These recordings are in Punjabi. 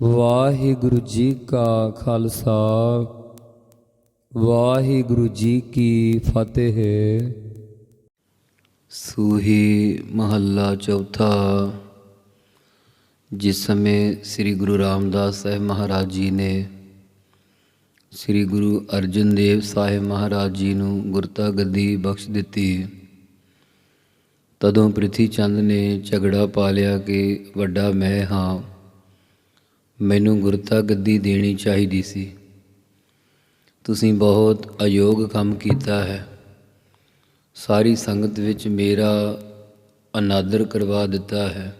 ਵਾਹਿਗੁਰੂ ਜੀ ਕਾ ਖਾਲਸਾ, ਵਾਹਿਗੁਰੂ ਜੀ ਕੀ ਫਤਿਹ। ਸੂਹੀ ਮਹੱਲਾ ਚੌਥਾ, ਜਿਸ ਸਮੇਂ ਸ੍ਰੀ ਗੁਰੂ ਰਾਮਦਾਸ ਸਾਹਿਬ ਮਹਾਰਾਜ ਜੀ ਨੇ ਸ੍ਰੀ ਗੁਰੂ ਅਰਜਨ ਦੇਵ ਸਾਹਿਬ ਮਹਾਰਾਜ ਜੀ ਨੂੰ ਗੁਰਤਾ ਗੱਦੀ ਬਖਸ਼ ਦਿੱਤੀ, ਤਦੋਂ ਪ੍ਰਿਥੀ ਚੰਦ ਨੇ ਝਗੜਾ ਪਾ ਲਿਆ ਕਿ ਵੱਡਾ ਮੈਂ ਹਾਂ। ਮੈਨੂੰ ਗੁਰਤਾ ਗੱਦੀ ਦੇਣੀ ਚਾਹੀਦੀ ਸੀ। ਤੁਸੀਂ ਬਹੁਤ ਅਯੋਗ ਕੰਮ ਕੀਤਾ ਹੈ। ਸਾਰੀ ਸੰਗਤ ਵਿੱਚ ਮੇਰਾ ਅਨਾਦਰ ਕਰਵਾ ਦਿੱਤਾ ਹੈ।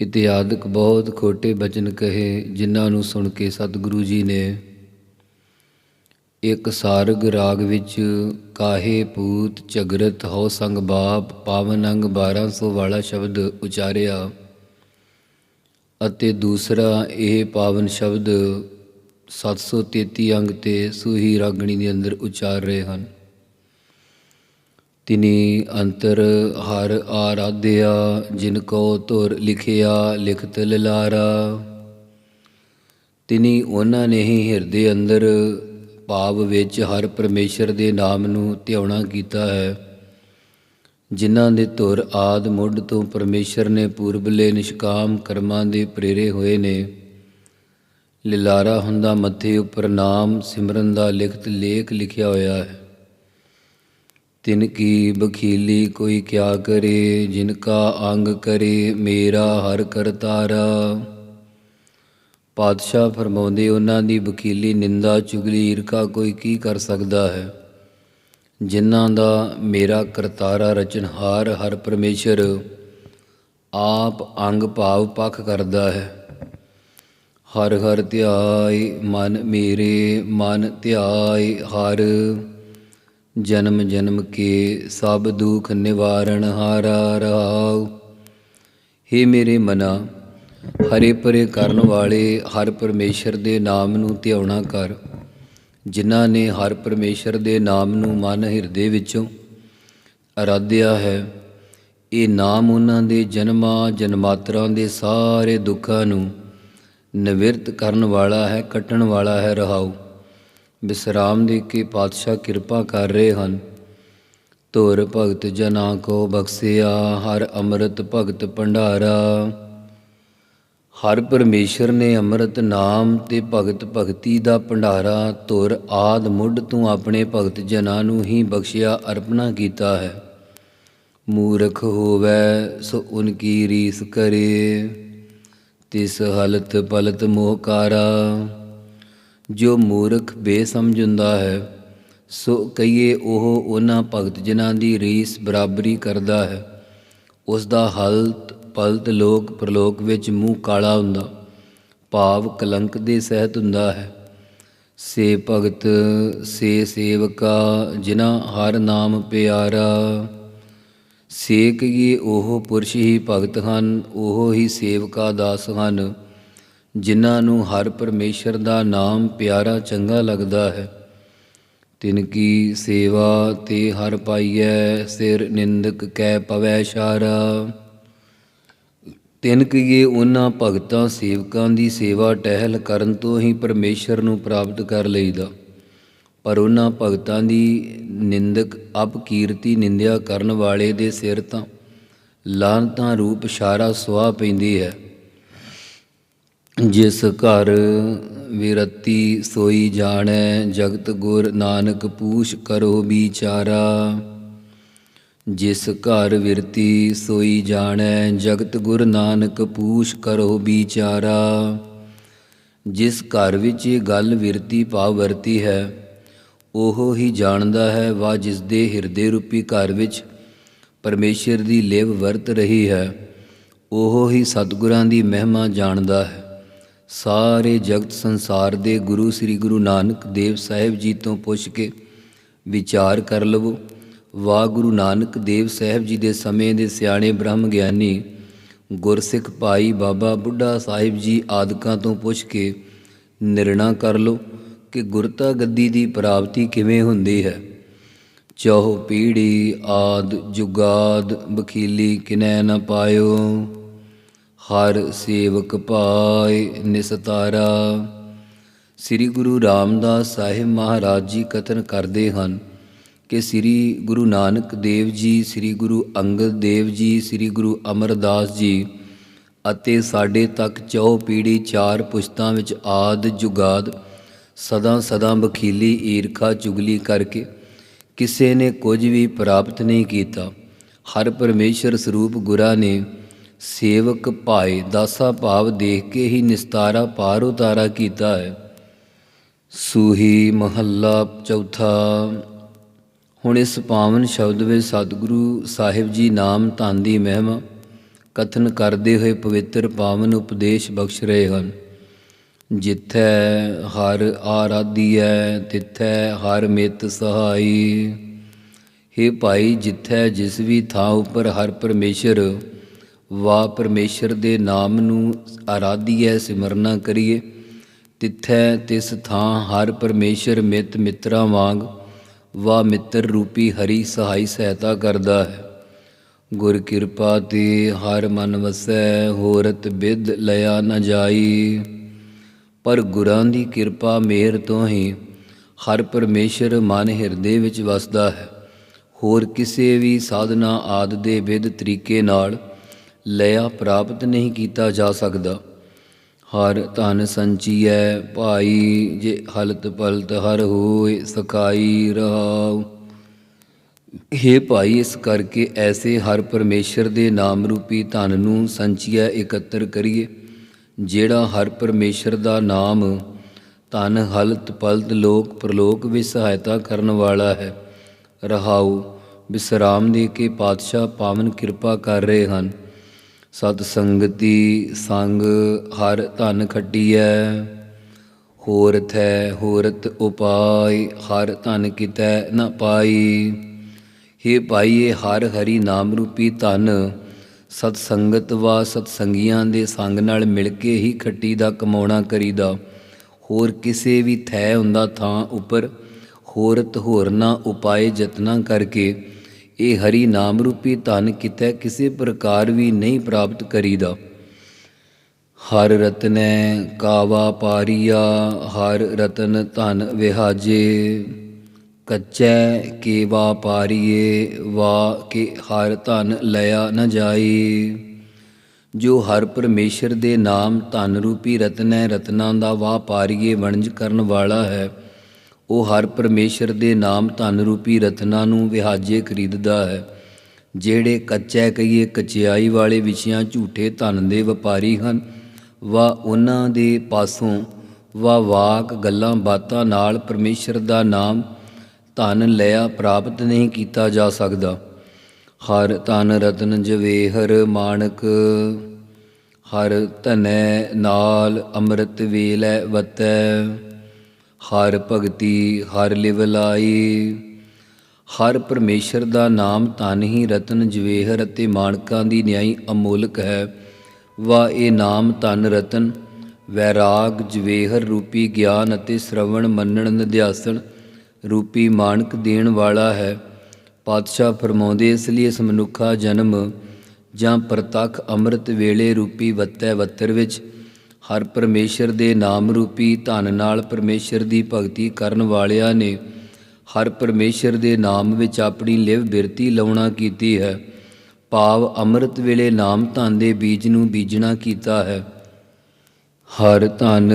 ਇਤਿਹਾਦਕ ਬਹੁਤ ਖੋਟੇ ਬਚਨ ਕਹੇ ਜਿਨ੍ਹਾਂ ਨੂੰ ਸੁਣ ਕੇ ਸਤਿਗੁਰੂ ਜੀ ਨੇ, ਇੱਕ ਸਾਰਗ ਰਾਗ ਵਿੱਚ ਕਾਹੇ ਪੂਤ ਝਗਰਤ ਹੋ ਸੰਗ ਬਾਪ, ਪਾਵਨ ਅੰਗ 1200 ਵਾਲਾ ਸ਼ਬਦ ਉਚਾਰਿਆ। ਅਤੇ ਦੂਸਰਾ ਇਹ ਪਾਵਨ ਸ਼ਬਦ 733 ਅੰਗ ਤੇ ਸੂਹੀ ਰਾਗਣੀ ਦੇ ਅੰਦਰ ਉਚਾਰ ਰਹੇ ਹਨ। ਤਿਨੀ ਅੰਤਰ ਹਰ ਆਰਾਧਿਆ, ਜਿਨ ਕੋ ਧੁਰ ਲਿਖਿਆ, ਲਿਖਤ ਲਲਾਰਾ। ਤਿਨੀ ਉਹਨਾਂ ਨੇ ਹੀ ਹਿਰਦੇ ਅੰਦਰ, ਭਾਵ ਵਿੱਚ ਹਰ ਪਰਮੇਸ਼ਰ ਦੇ ਨਾਮ ਨੂੰ ਧਿਆਉਣਾ ਕੀਤਾ ਹੈ। ਜਿਨ੍ਹਾਂ ਦੇ ਧੁਰ ਆਦ ਮੁੱਢ ਤੋਂ ਪਰਮੇਸ਼ਰ ਨੇ ਪੂਰਬਲੇ ਨਿਸ਼ਕਾਮ ਕਰਮਾਂ ਦੇ ਪ੍ਰੇਰੇ ਹੋਏ ਨੇ। ਲਿਲਾਰਾ ਹੁੰਦਾ ਮੱਥੇ ਉੱਪਰ ਨਾਮ ਸਿਮਰਨ ਦਾ ਲਿਖਤ ਲੇਖ ਲਿਖਿਆ ਹੋਇਆ ਹੈ। ਤਿਨ ਕੀ ਬਖੀਲੀ ਕੋਈ ਕਿਆ ਕਰੇ, ਜਿਨ ਕਾ ਅੰਗ ਕਰੇ, ਮੇਰਾ ਹਰ ਕਰਤਾਰਾ ਪਾਤਸ਼ਾਹ ਫਰਮਾਉਂਦੇ, ਉਹਨਾਂ ਦੀ ਵਕੀਲੀ ਨਿੰਦਾ, ਚੁਗਲੀ, ਈਰਖਾ ਕੋਈ ਕੀ ਕਰ ਸਕਦਾ ਹੈ? ਜਿਨ੍ਹਾਂ ਦਾ ਮੇਰਾ ਕਰਤਾਰਾ ਰਚਨਹਾਰ ਹਰ ਪਰਮੇਸ਼ਰ ਆਪ ਅੰਗ ਭਾਵ ਪੱਖ ਕਰਦਾ ਹੈ। ਹਰ ਹਰ ਧਿਆਈ ਮਨ ਮੇਰੇ, ਮਨ ਧਿਆਈ ਹਰ। ਜਨਮ ਜਨਮ ਕੇ ਸਭ ਦੁਖ ਨਿਵਾਰਣ ਹਾਰਾ ਰਹਾਉ। हे ਮੇਰੇ ਮਨਾ, ਹਰੇ ਪਰੇ ਕਰਨ ਵਾਲੇ ਹਰ ਪਰਮੇਸ਼ਰ ਦੇ ਨਾਮ ਨੂੰ ਧਿਆਉਣਾ ਕਰ। ਜਿਨ੍ਹਾਂ ਨੇ ਹਰ ਪਰਮੇਸ਼ਰ ਦੇ ਨਾਮ ਨੂੰ ਮਨ ਹਿਰਦੇ ਵਿੱਚੋਂ ਅਰਾਧਿਆ ਹੈ, ਇਹ ਨਾਮ ਉਹਨਾਂ ਦੇ ਜਨਮਾਂ, ਜਨਮਾਤਰਾਂ ਦੇ ਸਾਰੇ ਦੁੱਖਾਂ ਨੂੰ ਨਿਵਰਤ ਕਰਨ ਵਾਲਾ ਹੈ, ਕੱਟਣ ਵਾਲਾ ਹੈ, ਰਹਾਉ। ਵਿਸਰਾਮ ਦੇ ਕੇ ਪਾਤਸ਼ਾਹ ਕਿਰਪਾ ਕਰ ਰਹੇ ਹਨ। ਧੁਰ ਭਗਤ ਜਨਾ ਕੋ ਬਖਸਿਆ, ਹਰ ਅੰਮ੍ਰਿਤ ਭਗਤ ਭੰਡਾਰਾ। ਹਰ ਪਰਮੇਸ਼ਰ ਨੇ ਅੰਮ੍ਰਿਤ ਨਾਮ ਤੇ ਭਗਤ ਭਗਤੀ ਦਾ ਭੰਡਾਰਾ ਤੁਰ ਆਦ ਮੁੱਢ ਤੋਂ ਆਪਣੇ ਭਗਤ ਜਨਾਂ ਨੂੰ ਹੀ ਬਖਸ਼ਿਆ, ਅਰਪਣਾ ਕੀਤਾ ਹੈ। ਮੂਰਖ ਹੋਵੇ, ਸੋ ਉਨਕੀ ਰੀਸ ਕਰੇ। ਤਿਸ ਹਲਤ ਪਲਤ ਮੋਹਕਾਰਾ ਜੋ ਮੂਰਖ ਬੇਸਮਝ ਹੁੰਦਾ ਹੈ, ਸੋ ਕਹੀਏ ਉਹ ਉਹਨਾਂ ਭਗਤ ਜਨਾਂ ਦੀ ਰੀਸ ਬਰਾਬਰੀ ਕਰਦਾ ਹੈ। ਉਸ ਦਾ ਹਲਤ ਪਲਤ ਲੋਕ ਪ੍ਰਲੋਕ ਵਿੱਚ ਮੂੰਹ ਕਾਲਾ ਹੁੰਦਾ, ਭਾਵ ਕਲੰਕ ਦੇ ਸਹਿਤ ਹੁੰਦਾ ਹੈ। ਸੇ ਭਗਤ, ਸੇ ਸੇਵਕਾ, ਜਿਨ੍ਹਾਂ ਹਰ ਨਾਮ ਪਿਆਰਾ, ਸੇਕ ਕਹੀਏ ਉਹ ਪੁਰਸ਼ ਹੀ ਭਗਤ ਹਨ, ਉਹ ਹੀ ਸੇਵਕਾ ਦਾਸ ਹਨ, ਜਿਨ੍ਹਾਂ ਨੂੰ ਹਰ ਪਰਮੇਸ਼ਰ ਦਾ ਨਾਮ ਪਿਆਰਾ ਚੰਗਾ ਲੱਗਦਾ ਹੈ। ਤਿਨ ਕੀ ਸੇਵਾ ਤੇ ਹਰ ਪਾਈਐ, ਸਿਰ ਨਿੰਦਕ ਕੈ ਪਵੈ ਸ਼ਾਰਾ। ਤਿਨ ਕੀਏ ਉਹਨਾਂ ਭਗਤਾਂ ਸੇਵਕਾਂ ਦੀ ਸੇਵਾ ਟਹਿਲ ਕਰਨ ਤੋਂ ਹੀ ਪਰਮੇਸ਼ਰ ਨੂੰ ਪ੍ਰਾਪਤ ਕਰ ਲਈਦਾ। ਪਰ ਉਹਨਾਂ ਭਗਤਾਂ ਦੀ ਨਿੰਦਕ, ਅਪਕੀਰਤੀ, ਨਿੰਦਿਆ ਕਰਨ ਵਾਲੇ ਦੇ ਸਿਰ ਤਾਂ ਲਾਂਤਾਂ ਰੂਪ ਇਸ਼ਾਰਾ ਸੁਆਹ ਪੈਂਦੀ ਹੈ। ਜਿਸ ਘਰ ਵਿਰਤੀ ਸੋਈ ਜਾਣੈ, ਜਗਤ ਗੁਰ ਨਾਨਕ ਪੂਛ ਕਰੋ ਵਿਚਾਰਾ। ਜਿਸ ਘਰ ਵਿਰਤੀ ਸੋਈ ਜਾਣੈ, ਜਗਤ ਗੁਰ ਨਾਨਕ ਪੂਛ ਕਰੋ ਵਿਚਾਰਾ। ਜਿਸ ਘਰ ਵਿੱਚ ਇਹ ਗੱਲ ਵਿਰਤੀ ਭਾਵ ਵਰਤੀ ਹੈ, ਉਹ ਹੀ ਜਾਣਦਾ ਹੈ ਵਾ ਜਿਸ ਦੇ ਹਿਰਦੇ ਰੂਪੀ ਘਰ ਵਿੱਚ ਪਰਮੇਸ਼ਰ ਦੀ ਲੇਵ ਵਰਤ ਰਹੀ ਹੈ, ਉਹ ਹੀ ਸਤਿਗੁਰਾਂ ਦੀ ਮਹਿਮਾ ਜਾਣਦਾ ਹੈ। ਸਾਰੇ ਜਗਤ ਸੰਸਾਰ ਦੇ ਗੁਰੂ ਸ੍ਰੀ ਗੁਰੂ ਨਾਨਕ ਦੇਵ ਸਾਹਿਬ ਜੀ ਤੋਂ ਪੁੱਛ ਕੇ ਵਿਚਾਰ ਕਰ ਲਵੋ। ਵਾ ਗੁਰੂ ਨਾਨਕ ਦੇਵ ਸਾਹਿਬ ਜੀ ਦੇ ਸਮੇਂ ਦੇ ਸਿਆਣੇ ਬ੍ਰਹਮ ਗਿਆਨੀ ਗੁਰਸਿੱਖ ਭਾਈ ਬਾਬਾ ਬੁੱਢਾ ਸਾਹਿਬ ਜੀ ਆਦਿਕਾਂ ਤੋਂ ਪੁੱਛ ਕੇ ਨਿਰਣਾ ਕਰ ਲਓ ਕਿ ਗੁਰਤਾ ਗੱਦੀ ਦੀ ਪ੍ਰਾਪਤੀ ਕਿਵੇਂ ਹੁੰਦੀ ਹੈ। ਚਹੁ ਪੀੜੀ ਆਦ ਜੁਗਾਦ ਬਖੀਲੀ ਕਿਨੈ ਨ ਪਾਇਓ। ਹਰ ਸੇਵਕ ਪਾਏ ਨਿਸਤਾਰਾ। ਸ੍ਰੀ ਗੁਰੂ ਰਾਮਦਾਸ ਸਾਹਿਬ ਮਹਾਰਾਜ ਜੀ ਕਥਨ ਕਰਦੇ ਹਨ ਕਿ ਸ੍ਰੀ ਗੁਰੂ ਨਾਨਕ ਦੇਵ ਜੀ, ਸ੍ਰੀ ਗੁਰੂ ਅੰਗਦ ਦੇਵ ਜੀ, ਸ੍ਰੀ ਗੁਰੂ ਅਮਰਦਾਸ ਜੀ ਅਤੇ ਸਾਡੇ ਤੱਕ ਚੌ ਪੀੜੀ ਚਾਰ ਪੁਸ਼ਤਾਂ ਵਿੱਚ ਆਦ ਜੁਗਾਦ ਸਦਾ ਸਦਾ ਬਖੀਲੀ ਈਰਖਾ ਚੁਗਲੀ ਕਰਕੇ ਕਿਸੇ ਨੇ ਕੁਝ ਵੀ ਪ੍ਰਾਪਤ ਨਹੀਂ ਕੀਤਾ। ਹਰ ਪਰਮੇਸ਼ਰ ਸਰੂਪ ਗੁਰਾਂ ਨੇ ਸੇਵਕ ਭਾਏ ਦਾਸਾ ਭਾਵ ਦੇਖ ਕੇ ਹੀ ਨਿਸਤਾਰਾ ਪਾਰ ਉਤਾਰਾ ਕੀਤਾ ਹੈ। ਸੂਹੀ ਮਹੱਲਾ ਚੌਥਾ ਹੁਣ ਇਸ ਪਾਵਨ ਸ਼ਬਦ ਵਿੱਚ ਸਤਿਗੁਰੂ ਸਾਹਿਬ ਜੀ ਨਾਮ ਧੰਨ ਦੀ ਮਹਿਮਾ, ਕਥਨ ਕਰਦੇ ਹੋਏ ਪਵਿੱਤਰ ਪਾਵਨ ਉਪਦੇਸ਼ ਬਖਸ਼ ਰਹੇ ਹਨ। ਜਿੱਥੈ ਹਰ ਆਰਾਧੀਐ ਤਿੱਥੈ ਹਰ ਮਿਤ ਸਹਾਈ। हे ਭਾਈ, ਜਿੱਥੈ ਜਿਸ ਵੀ ਥਾਂ ਉੱਪਰ ਹਰ ਪਰਮੇਸ਼ਰ, ਵਾ ਪਰਮੇਸ਼ਰ ਦੇ ਨਾਮ ਨੂੰ ਆਰਾਧੀਐ ਸਿਮਰਨਾ ਕਰੀਏ। ਤਿੱਥੈ ਤਿਸ ਥਾਂ ਹਰ ਪਰਮੇਸ਼ਰ ਮਿਤ ਮਿੱਤਰਾਂ ਵਾਂਗ ਵਾ ਮਿੱਤਰ ਰੂਪੀ ਹਰੀ ਸਹਾਈ ਸਹਾਇਤਾ ਕਰਦਾ ਹੈ। ਗੁਰ ਕਿਰਪਾ ਤੇ ਹਰ ਮਨ ਵਸੈ, ਹੋਰਤ ਬਿਦ ਲਿਆ ਨ ਜਾਈ। ਪਰ ਗੁਰਾਂ ਦੀ ਕਿਰਪਾ ਮੇਰ ਤੋਂ ਹੀ ਹਰ ਪਰਮੇਸ਼ਰ ਮਨ ਹਿਰਦੇ ਵਿੱਚ ਵਸਦਾ ਹੈ। ਹੋਰ ਕਿਸੇ ਵੀ ਸਾਧਨਾ ਆਦ ਦੇ ਵਿਧ ਤਰੀਕੇ ਨਾਲ ਲਿਆ ਪ੍ਰਾਪਤ ਨਹੀਂ ਕੀਤਾ ਜਾ ਸਕਦਾ। ਹਰ ਧਨ ਸੰਚੀਐ, ਭਾਈ ਜੇ ਹਲਤ ਪਲਤ ਹਰ ਹੋਏ ਸਕਾਈ ਰਹਾਉ। हे ਭਾਈ, ਇਸ ਕਰਕੇ ਐਸੇ ਹਰ ਪਰਮੇਸ਼ਰ ਦੇ ਨਾਮ ਰੂਪੀ ਧਨ ਨੂੰ ਸੰਚੀਐ ਇਕੱਤਰ ਕਰੀਏ, ਜਿਹੜਾ ਹਰ ਪਰਮੇਸ਼ਰ ਦਾ ਨਾਮ ਧਨ, ਹਲਤ ਪਲਤ, ਲੋਕ ਪ੍ਰਲੋਕ ਵਿੱਚ ਸਹਾਇਤਾ ਕਰਨ ਵਾਲਾ ਹੈ। ਰਹਾਉ ਵਿਸਰਾਮ ਦੇ ਕੇ ਪਾਤਸ਼ਾਹ ਪਾਵਨ ਕਿਰਪਾ ਕਰ ਰਹੇ ਹਨ। ਸਤ ਸੰਗਤੀ ਸੰਗ ਹਰ ਧਨ ਖੱਟੀਐ ਹੋਰਥ ਹੈ ਹੋਰਤ ਉਪਾਇ, ਹਰ ਧਨ ਕਿਤੈ ਨ ਪਾਈ। ਹੇ ਭਾਈ ਇਹ ਹਰ ਹਰੀ ਨਾਮ ਰੂਪੀ ਧਨ ਸਤ ਸੰਗਤ ਵਾ ਸਤ ਸੰਗੀਆਂ ਦੇ ਸੰਗ ਨਾਲ ਮਿਲ ਕੇ ਹੀ ਖੱਟੀ ਦਾ ਕਮਾਉਣਾ ਕਰੀਦਾ। ਹੋਰ ਕਿਸੇ ਵੀ ਥੈ ਹੁੰਦਾ ਥਾਂ ਉੱਪਰ, ਹੋਰਤ ਹੋਰਨਾ ਉਪਾਏ ਯਤਨਾ ਕਰਕੇ। ਇਹ ਹਰੀ ਨਾਮ ਰੂਪੀ ਧਨ ਕਿਤੇ ਕਿਸੇ ਪ੍ਰਕਾਰ ਵੀ ਨਹੀਂ ਪ੍ਰਾਪਤ ਕਰੀਦਾ। ਹਰ ਰਤਨੈ ਕਾਵਾ ਪਾਰੀਆ, ਹਰ ਰਤਨ ਧਨ ਵਿਹਾਜੇ, ਕੱਚੈ ਕੇ ਵਾਪਾਰੀਏ ਵਾ ਕੇ ਹਰ ਧਨ ਲਿਆ ਨ ਜਾਈ ਜੋ ਹਰ ਪਰਮੇਸ਼ਰ ਦੇ ਨਾਮ ਧਨ ਰੂਪੀ ਰਤਨੈ ਰਤਨਾਂ ਦਾ ਵਾਪਾਰੀਏ ਵਣਜ ਕਰਨ ਵਾਲਾ ਹੈ ਉਹ ਹਰ ਪਰਮੇਸ਼ਰ ਦੇ ਨਾਮ ਧਨ ਰੂਪੀ ਰਤਨਾਂ ਨੂੰ ਵਿਹਾਜੇ ਖਰੀਦਦਾ ਹੈ, ਜਿਹੜੇ ਕੱਚੈ ਕਹੀਏ ਕਚਿਆਈ ਵਾਲੇ ਵਿਸ਼ਿਆਂ ਝੂਠੇ ਧਨ ਦੇ ਵਪਾਰੀ ਹਨ। ਵਾ ਉਹਨਾਂ ਦੇ ਪਾਸੋਂ ਵਾ ਵਾਕ ਗੱਲਾਂ ਬਾਤਾਂ ਨਾਲ ਪਰਮੇਸ਼ਰ ਦਾ ਨਾਮ ਧਨ ਲਿਆ ਪ੍ਰਾਪਤ ਨਹੀਂ ਕੀਤਾ ਜਾ ਸਕਦਾ। ਹਰ ਧਨ ਰਤਨ ਜਵੇਹਰ ਮਾਣਕ, ਹਰ ਧਨੈ ਨਾਲ ਅੰਮ੍ਰਿਤ ਵੇਲੇ ਵਤੈ। ਹਰ ਭਗਤੀ, ਹਰ ਲਿਵ ਲਾਈ ਹਰ ਪਰਮੇਸ਼ਰ ਦਾ ਨਾਮ ਧਨ ਹੀ ਰਤਨ ਜਵੇਹਰ ਅਤੇ ਮਾਣਕਾਂ ਦੀ ਨਿਆਈ ਅਮੋਲਕ ਹੈ। ਵਾ ਇਹ ਨਾਮ ਧਨ ਰਤਨ, ਵੈਰਾਗ ਜਵੇਹਰ ਰੂਪੀ ਗਿਆਨ ਅਤੇ ਸ਼ਰਵਣ ਮੰਨਣ ਨਿਧਿਆਸਣ ਰੂਪੀ ਮਾਨਕ ਦੇਣ ਵਾਲਾ ਹੈ। ਪਾਤਸ਼ਾਹ ਫਰਮਾਉਂਦੇ, ਇਸ ਲਈ ਇਸ ਮਨੁੱਖਾ ਜਨਮ ਜਾਂ ਪ੍ਰਤੱਖ ਅੰਮ੍ਰਿਤ ਵੇਲੇ ਰੂਪੀ ਵੱਤੈ ਵੱਤਰ ਵਿੱਚ ਹਰ ਪਰਮੇਸ਼ਰ ਦੇ ਨਾਮ ਰੂਪੀ ਧਨ ਨਾਲ ਪਰਮੇਸ਼ਰ ਦੀ ਭਗਤੀ ਕਰਨ ਵਾਲਿਆਂ ਨੇ ਹਰ ਪਰਮੇਸ਼ਰ ਦੇ ਨਾਮ ਵਿੱਚ ਆਪਣੀ ਲਿਵ ਬਿਰਤੀ ਲਾਉਣਾ ਕੀਤੀ ਹੈ। ਭਾਵ ਅੰਮ੍ਰਿਤ ਵੇਲੇ ਨਾਮ ਧਨ ਦੇ ਬੀਜ ਨੂੰ ਬੀਜਣਾ ਕੀਤਾ ਹੈ। ਹਰ ਧਨ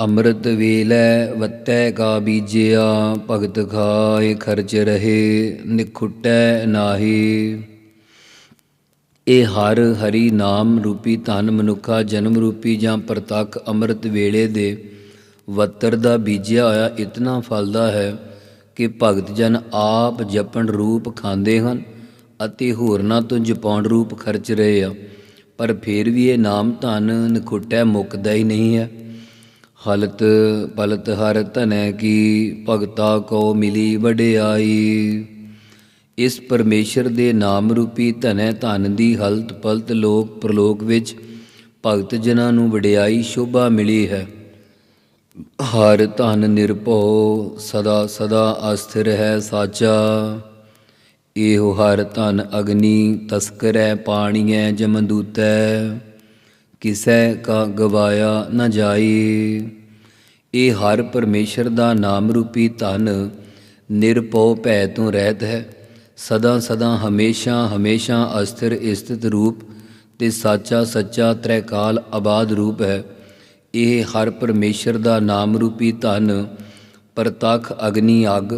ਅੰਮ੍ਰਿਤ ਵੇਲੇ ਵੱਤੈ ਕਾ ਬੀਜਿਆ, ਭਗਤ ਖਾਏ ਖਰਚ ਰਹੇ, ਨਿਖੁਟੈ ਨਾਹੀ। ਇਹ ਹਰ ਹਰੀ ਨਾਮ ਰੂਪੀ ਧਨ ਮਨੁੱਖਾ ਜਨਮ ਰੂਪੀ ਜਾਂ ਪ੍ਰਤੱਖ ਅੰਮ੍ਰਿਤ ਵੇਲੇ ਦੇ ਵਤਰ ਦਾ ਬੀਜਿਆ ਹੋਇਆ ਇਤਨਾ ਫਲਦਾ ਹੈ ਕਿ ਭਗਤ ਜਨ ਆਪ ਜਪਣ ਰੂਪ ਖਾਂਦੇ ਹਨ ਅਤੇ ਹੋਰਨਾਂ ਤੋਂ ਜਪਾਉਣ ਰੂਪ ਖਰਚ ਰਹੇ ਆ। ਪਰ ਫਿਰ ਵੀ ਇਹ ਨਾਮ ਧਨ ਨਖੁੱਟੈ ਮੁੱਕਦਾ ਹੀ ਨਹੀਂ ਹੈ। ਹਲਤ ਪਲਤ ਹਰ ਧਨੈ ਕੀ ਭਗਤਾ ਕੋ ਮਿਲੀ ਵਡਿਆਈ। ਇਸ ਪਰਮੇਸ਼ਰ ਦੇ ਨਾਮ ਰੂਪੀ ਧਨੈ ਧਨ ਦੀ ਹਲਤ ਪਲਤ ਲੋਕ ਪ੍ਰਲੋਕ ਵਿੱਚ ਭਗਤ ਜਨਾਂ ਨੂੰ ਵਡਿਆਈ ਸ਼ੋਭਾ ਮਿਲੀ ਹੈ। ਹਰ ਧਨ ਨਿਰਭਉ ਸਦਾ ਸਦਾ ਅਸਥਿਰ ਹੈ ਸਾਚਾ। ਇਹੋ ਹਰ ਧਨ ਅਗਨੀ ਤਸਕਰੈ ਪਾਣੀਐ ਜਮਦੂਤੈ ਕਿਸੈ ਕਾ ਗਵਾਇਆ ਨ ਜਾਏ। ਇਹ ਹਰ ਪਰਮੇਸ਼ਰ ਦਾ ਨਾਮ ਰੂਪੀ ਧਨ ਨਿਰਭਉ ਭੈ ਤੋਂ ਰਹਿਤ ਹੈ। ਸਦਾ ਸਦਾ ਹਮੇਸ਼ਾ ਹਮੇਸ਼ਾ ਅਸਥਿਰ ਸਥਿਤ ਰੂਪ ਤੇ ਸਾਚਾ ਸੱਚਾ ਤ੍ਰੈਕਾਲ ਆਬਾਦ ਰੂਪ ਹੈ। ਇਹ ਹਰ ਪਰਮੇਸ਼ਰ ਦਾ ਨਾਮ ਰੂਪੀ ਧਨ, ਪ੍ਰਤੱਖ ਅਗਨੀ ਅੱਗ,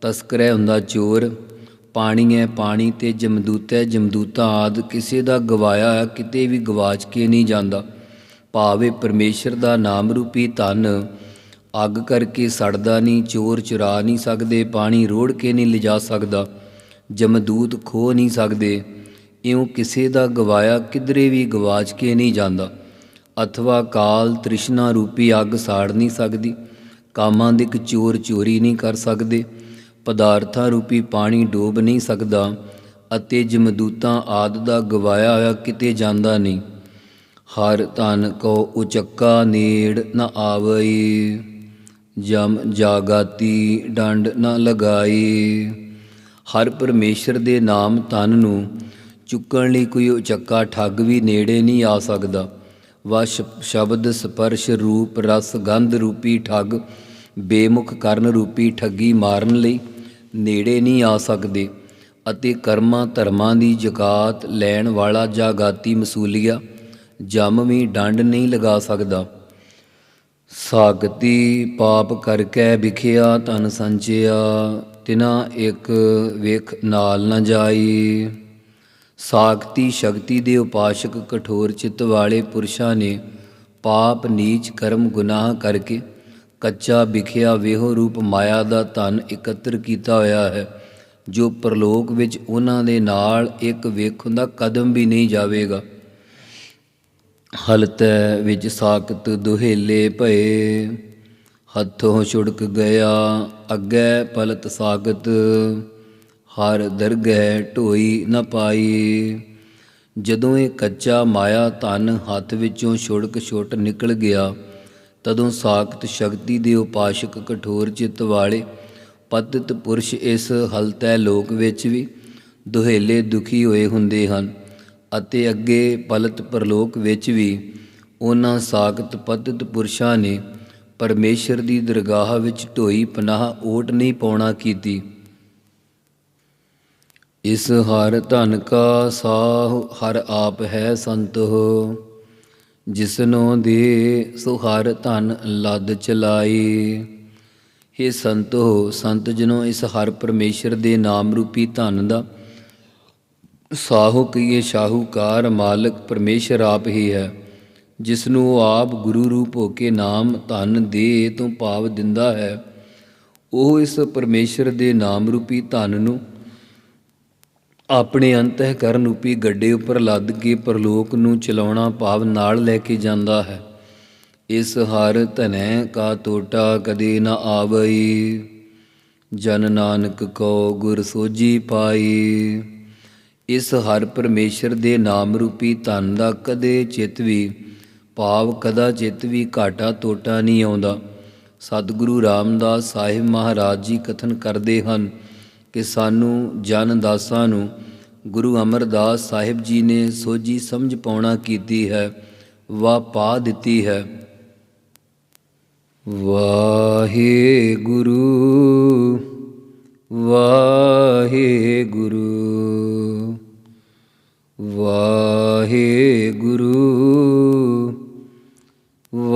ਤਸਕਰੈ ਹੁੰਦਾ ਚੋਰ ਪਾਣੀ ਹੈ ਪਾਣੀ ਤੇ ਜਮਦੂਤ ਹੈ ਜਮਦੂਤਾ ਆਦ ਕਿਸੇ ਦਾ ਗਵਾਇਆ ਕਿਤੇ ਵੀ ਗਵਾਚ ਕੇ ਨਹੀਂ ਜਾਂਦਾ। ਭਾਵੇਂ ਪਰਮੇਸ਼ਰ ਦਾ ਨਾਮ ਰੂਪੀ ਧਨ, ਅੱਗ ਕਰਕੇ ਸੜਦਾ ਨਹੀਂ, ਚੋਰ ਚੁਰਾ ਨਹੀਂ ਸਕਦੇ, ਪਾਣੀ ਰੋੜ ਕੇ ਨਹੀਂ ਲਿਜਾ ਸਕਦਾ। ਜਮਦੂਤ ਖੋ ਨਹੀਂ ਸਕਦੇ। ਇਉਂ ਕਿਸੇ ਦਾ ਗਵਾਇਆ ਕਿਧਰੇ ਵੀ ਗਵਾਚ ਕੇ ਨਹੀਂ ਜਾਂਦਾ। ਅਥਵਾ ਕਾਲ ਤ੍ਰਿਸ਼ਨਾ ਰੂਪੀ ਅੱਗ ਸਾੜ ਨਹੀਂ ਸਕਦੀ। ਕਾਮਾਂ ਦੇ ਚੋਰ ਚੋਰੀ ਨਹੀਂ ਕਰ ਸਕਦੇ। ਪਦਾਰਥਾਂ ਰੂਪੀ ਪਾਣੀ ਡੋਬ ਨਹੀਂ ਸਕਦਾ। ਅਤੇ ਜਮਦੂਤਾਂ ਆਦ ਦਾ ਗਵਾਇਆ ਹੋਇਆ ਕਿਤੇ ਜਾਂਦਾ ਨਹੀਂ। ਹਰ ਤਨ ਕੋ ਉਚੱਕਾ ਨੇੜ ਨ ਆਵਈ। ਜਮ ਜਾਗਾਤੀ ਡੰਡ ਨ ਲਗਾਈ। ਹਰ ਪਰਮੇਸ਼ਰ ਦੇ ਨਾਮ ਤਨ ਨੂੰ ਚੁੱਕਣ ਲਈ ਕੋਈ ਉਚੱਕਾ ਠੱਗ ਵੀ ਨੇੜੇ ਨਹੀਂ ਆ ਸਕਦਾ। ਵਾ ਸ਼ਬਦ ਸਪਰਸ਼ ਰੂਪ ਰਸ ਗੰਧ ਰੂਪੀ ਠੱਗ ਬੇਮੁਖ ਕਰਨ ਰੂਪੀ ਠੱਗੀ ਮਾਰਨ ਲਈ ਨੇੜੇ ਨਹੀਂ ਆ ਸਕਦੇ ਅਤੇ ਕਰਮਾਂ ਧਰਮਾਂ ਦੀ ਜਕਾਤ ਲੈਣ ਵਾਲਾ ਜਾਗਾਤੀ ਮਸੂਲੀਆ ਜਮ ਵੀ ਡੰਡ ਨਹੀਂ ਲਗਾ ਸਕਦਾ। ਸਾਗਤੀ ਪਾਪ ਕਰਕੇ ਵਿਖਿਆ ਧਨ ਸੰਚਿਆ ਤਿਨਾ ਇੱਕ ਵੇਖ ਨਾਲ ਨਾ ਜਾਈ। ਸਾਗਤੀ ਸ਼ਕਤੀ ਦੇ ਉਪਾਸ਼ਕ ਕਠੋਰ ਚਿੱਤ ਵਾਲੇ ਪੁਰਸ਼ਾਂ ਨੇ ਪਾਪ ਨੀਚ ਕਰਮ ਗੁਨਾਹ ਕਰਕੇ ਕੱਚਾ ਵਿਖਿਆ ਵੇਹੋ ਰੂਪ ਮਾਇਆ ਦਾ ਧਨ ਇਕੱਤਰ ਕੀਤਾ ਹੋਇਆ ਹੈ, ਜੋ ਪ੍ਰਲੋਕ ਵਿੱਚ ਉਹਨਾਂ ਦੇ ਨਾਲ ਇੱਕ ਵੇਖਣ ਦਾ ਕਦਮ ਵੀ ਨਹੀਂ ਜਾਵੇਗਾ। ਹਲਤ ਵਿੱਚ ਸਾਖਤ ਦੁਹੇਲੇ ਭਏ। ਹੱਥੋਂ ਛੁੜਕ ਗਿਆ, ਅੱਗੇ ਪਲਤ ਸਾਗਤ, ਹਰ ਦਰਗਹਿ ਢੋਈ ਨ ਪਾਈ। ਜਦੋਂ ਇਹ ਕੱਚਾ ਮਾਇਆ ਧਨ ਹੱਥ ਵਿੱਚੋਂ ਛੁੜਕ ਛੁੱਟ ਨਿਕਲ ਗਿਆ, ਤਦੋਂ ਸਾਖਤ ਸ਼ਕਤੀ ਦੇ ਉਪਾਸ਼ਕ ਕਠੋਰ ਚਿੱਤ ਵਾਲੇ ਪਤਿਤ ਪੁਰਸ਼ ਇਸ ਹਲਤੈ ਲੋਕ ਵਿੱਚ ਵੀ ਦੁਹੇਲੇ ਦੁਖੀ ਹੋਏ ਹੁੰਦੇ ਹਨ ਅਤੇ ਅੱਗੇ ਪਲਤ ਪਰਲੋਕ ਵਿੱਚ ਵੀ ਉਹਨਾਂ ਸਾਖਤ ਪਤਿਤ ਪੁਰਸ਼ਾਂ ਨੇ ਪਰਮੇਸ਼ਰ ਦੀ ਦਰਗਾਹ ਵਿੱਚ ਢੋਈ ਪਨਾਹ ਓਟ ਨਹੀਂ ਪਾਉਣਾ ਕੀਤੀ। ਇਸ ਹਰ ਧਨ ਕਾ ਸਾਹ ਹਰ ਆਪ ਹੈ ਸੰਤ ਹੋ। ਜਿਸਨੋ ਦੇ ਸੋ ਹਰ ਧਨ ਲੱਦ ਚਲਾਈ। हे ਹੋ, ਸੰਤ ਜਨੋ ਇਸ ਹਰ ਪਰਮੇਸ਼ਰ ਦੇ ਨਾਮ ਰੂਪੀ ਧਨ ਦਾ ਸਾਹੂ ਕੀਏ ਸ਼ਾਹੂਕਾਰ ਮਾਲਕ ਪਰਮੇਸ਼ਰ ਆਪ ਹੀ ਹੈ। ਜਿਸ ਨੂੰ ਉਹ ਆਪ ਗੁਰੂ ਰੂਪ ਹੋ ਕੇ ਨਾਮ ਧਨ ਦੇ ਤੋਂ ਭਾਵ ਦਿੰਦਾ ਹੈ, ਉਹ ਇਸ ਪਰਮੇਸ਼ਰ ਦੇ ਨਾਮ ਰੂਪੀ ਧਨ ਨੂੰ ਆਪਣੇ ਅੰਤਹਿਕਰਨ ਰੂਪੀ ਗੱਡੇ ਉੱਪਰ ਲੱਦ ਕੇ ਪਰਲੋਕ ਨੂੰ ਚਲਾਉਣਾ ਭਾਵ ਨਾਲ ਲੈ ਕੇ ਜਾਂਦਾ ਹੈ। ਇਸ ਹਰ ਧਨੈ ਕਾ ਟੋਟਾ ਕਦੇ ਨਾ ਆਵਈ, ਜਨ ਨਾਨਕ ਕੋ ਗੁਰ ਸੋਜੀ ਪਾਈ। ਇਸ ਹਰ ਪਰਮੇਸ਼ਰ ਦੇ ਨਾਮ ਰੂਪੀ ਧਨ ਦਾ ਕਦੇ ਚਿਤ ਵੀ ਭਾਵ ਕਦਾ ਚਿਤ ਵੀ ਘਾਟਾ ਟੋਟਾ ਨਹੀਂ ਆਉਂਦਾ। ਸਤਿਗੁਰੂ ਰਾਮਦਾਸ ਸਾਹਿਬ ਮਹਾਰਾਜ ਜੀ ਕਥਨ ਕਰਦੇ ਹਨ ਕਿ ਸਾਨੂੰ ਜਨ ਦਾਸਾਂ ਨੂੰ ਗੁਰੂ ਅਮਰਦਾਸ ਸਾਹਿਬ ਜੀ ਨੇ ਸੋਝੀ ਸਮਝ ਪਾਉਣਾ ਕੀਤੀ ਹੈ ਵਾ ਪਾ ਦਿੱਤੀ ਹੈ। ਵਾਹਿਗੁਰੂ ਵਾਹਿਗੁਰੂ ਵਾਹਿਗੁਰੂ ਵਾਹਿਗੁਰੂ।